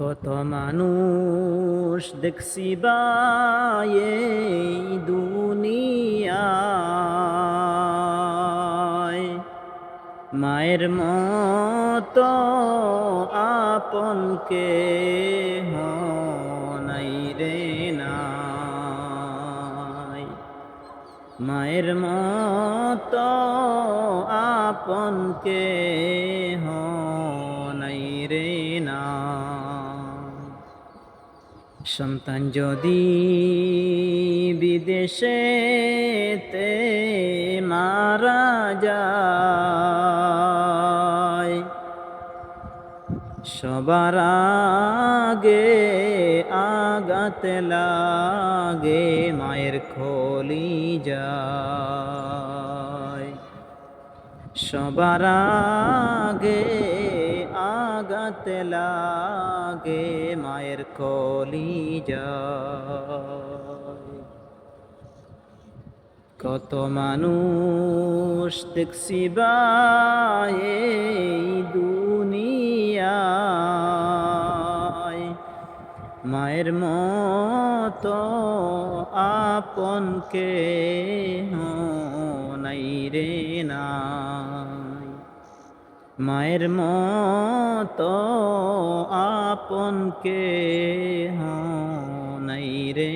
কত মানুষ দেখছি বায়ে দুনিয়ায়। মায়ের মতো আপনকে নাই রে নাই। মায়ের মতো আপনকে নাই সন্তান যদি বিদেশেতে মারা যায় সবার আগে আগাতে লাগে মায়ের খলি যায়। সবার আগে আগাতে লাগে, মায়ের কলি কত মানুষ দেখছি বায়ে দুনিয়ায়। মায়ের মতো আপনকে নাই রে নাই মায়ের মতো আপনকে নাই রে